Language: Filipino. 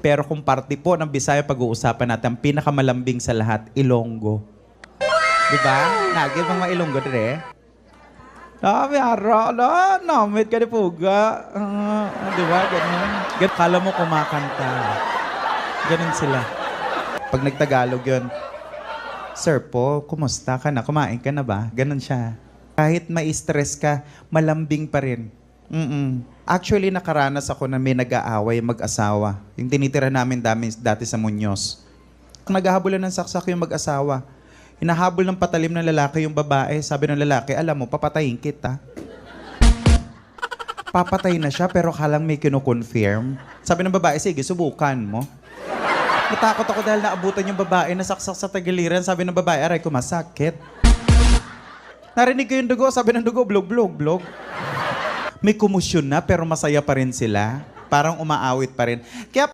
Pero kung party po ng Bisaya pag-uusapan natin, ang pinakamalambing sa lahat, Ilonggo. Di ba? Nagil mga Ilonggo dire. Ah, mayara. Ala, namit ka ni Puga. Ah, di ba? Ganun. Ganun. Kala mo kumakanta. Ganun sila. Pag nagtagalog yun, Sir po, kumusta ka na? Kumain ka na ba? Ganun siya. Kahit ma-stress ka, malambing pa rin. Mm-mm. Actually, nakaranas ako na may nag-aaway mag-asawa. Yung tinitira namin dami, dati sa Muñoz. Naghahabulan ng saksak yung mag-asawa. Hinahabol ng patalim ng lalaki yung babae. Sabi ng lalaki, alam mo, papatayin kita. Papatay na siya pero kalang may kino-confirm. Sabi ng babae, sige, subukan mo. Natakot ako dahil naabutan yung babae, nasaksak sa tagiliran. Sabi ng babae, aray ko, masakit. Narinig ko yung dugo, sabi ng dugo, blog, blog, blog. May kumusyon na pero masaya pa rin sila. Parang umaawit pa rin. Kaya